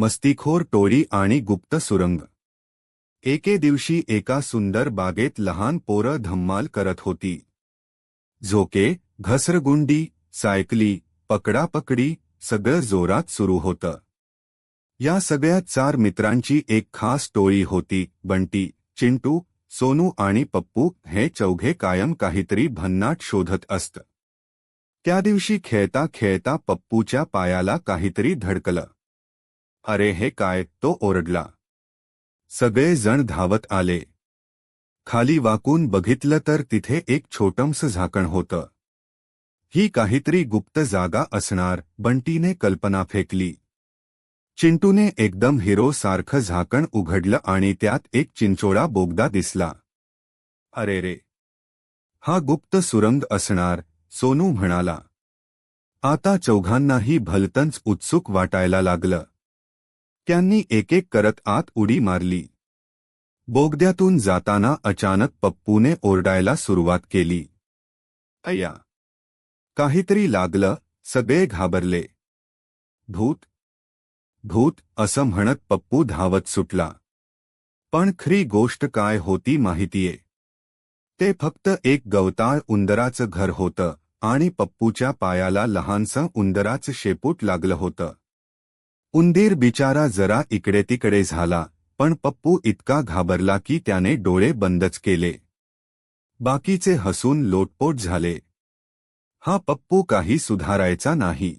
मस्तीखोर टोळी आणि गुप्त सुरंग. एके दिवशी एका सुंदर बागेत लहान पोरं धम्माल करत होती. झोके घसरगुंडी सायकली पकडापकडी सगळं जोरात सुरू होतं. या सगळ्या चार मित्रांची एक खास टोळी होती बंटी चिंटू सोनू आणि पप्पू हे चौघे कायम काहीतरी भन्नाट शोधत असत. त्या दिवशी खेळता खेळता पप्पूच्या पायाला काहीतरी धडकलं. अरे हे काय तो ओरडला. सगळे जण धावत आले. खाली वाकून बघितलं तर तिथे एक छोटंस झाकण होतं. ही काहीतरी गुप्त जागा असणार, बंटीने कल्पना फेकली. चिंटूने एकदम हिरो सारखं झाकण उघडलं आणि त्यात एक चिंचोळा बोगदा दिसला. अरे रे. हा गुप्त सुरंग असणार, सोनू म्हणाला. आता चौघांनाही भलतंच उत्सुक वाटायला लागलं. त्यांनी एक एक करत आत उडी मारली. बोगद्यातून जाताना अचानक पप्पूने ओरडायला सुरुवात केली. अय्या. काहीतरी लागलं सगळे घाबरले. भूत भूत असं म्हणत पप्पू धावत सुटला. पण खरी गोष्ट काय होती माहितीये. ते फक्त एक गवताळ उंदराचं घर होतं आणि पप्पूच्या पायाला लहानसं उंदराचं शेपूट लागलं होतं. उंदीर बिचारा जरा इकडे तिकडे झाला पण पप्पू इतका घाबरला की त्याने डोळे बंदच केले. बाकीचे हसून लोटपोट झाले. हा पप्पू काही सुधारायचा नाही.